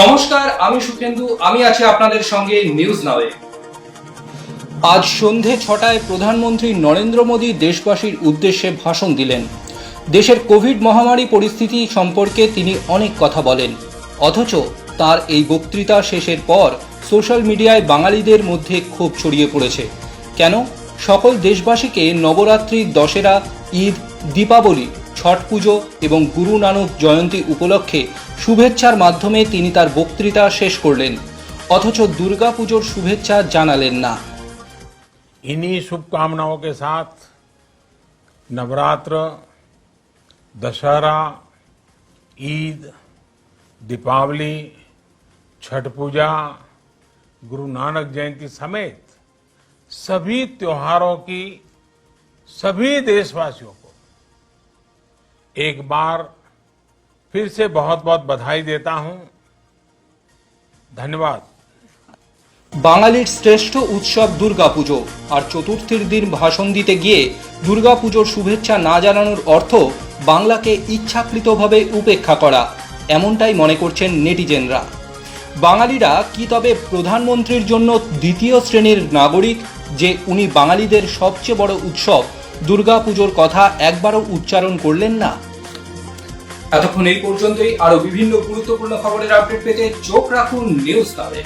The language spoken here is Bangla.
নমস্কার, আমি সুখেন্দু, আমি আছি আপনাদের সঙ্গে নিউজ নাওয়ে আজ সন্ধে ছটায় প্রধানমন্ত্রী নরেন্দ্র মোদী দেশবাসীর উদ্দেশ্যে ভাষণ দিলেন। দেশের কোভিড মহামারী পরিস্থিতি সম্পর্কে তিনি অনেক কথা বলেন। অথচ তার এই বক্তৃতা শেষের পর সোশ্যাল মিডিয়ায় বাঙালিদের মধ্যে ক্ষোভ ছড়িয়ে পড়েছে। কেন? সকল দেশবাসীকে নবরাত্রি দশেরা ঈদ, দীপাবলি ছট পুজো এবং গুরু নানক জয়ন্তী উপলক্ষে শুভেচ্ছার মাধ্যমে তিনি তার বক্তৃতা শেষ করলেন অথচ দুর্গাপুজোর শুভেচ্ছা জানালেন না इन्हीं शुभकामनाओं के साथ नवरात्र दशहरा ईद दीपावली छठ पूजा गुरु नानक जयंती समेत सभी त्योहारों की सभी देशवासियों को एक बार फिर से बहुत बहुत बधाई देता हूं धन्यवाद বাঙালির শ্রেষ্ঠ উৎসব দুর্গাপুজো আর চতুর্থীর দিন ভাষণ দিতে গিয়ে দুর্গাপুজোর শুভেচ্ছা না জানানোর অর্থ বাংলাকে ইচ্ছাকৃতভাবে উপেক্ষা করা এমনটাই মনে করছেন নেটিজেনরা বাঙালিরা কি তবে প্রধানমন্ত্রীর জন্য দ্বিতীয় শ্রেণীর নাগরিক যে উনি বাঙালিদের সবচেয়ে বড় উৎসব দুর্গাপুজোর কথা একবারও উচ্চারণ করলেন না। এতক্ষণ এই পর্যন্তই। আরও বিভিন্ন গুরুত্বপূর্ণ খবরের আপডেট পেতে চোখ রাখুন নিউজ তাবে